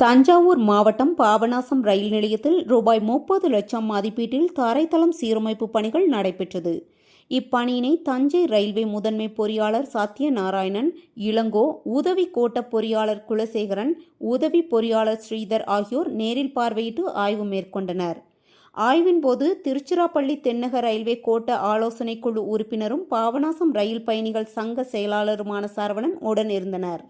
தஞ்சாவூர் மாவட்டம் பாபநாசம் ரயில் நிலையத்தில் ரூபாய் முப்பது லட்சம் மதிப்பீட்டில் தரைத்தளம் சீரமைப்பு பணிகள் நடைபெற்றது. இப்பணியினை தஞ்சை ரயில்வே முதன்மை பொறியாளர் சத்யநாராயணன் இளங்கோ உதவி கோட்ட பொறியாளர் குலசேகரன் உதவி பொறியாளர் ஸ்ரீதர் ஆகியோர் நேரில் பார்வையிட்டு ஆய்வு மேற்கொண்டனர். ஆய்வின் போது திருச்சிராப்பள்ளி தென்னக ரயில்வே கோட்ட ஆலோசனை குழு உறுப்பினரும் பாபநாசம் ரயில் பயணிகள் சங்க செயலாளருமான சரவணன் உடன் இருந்தனர்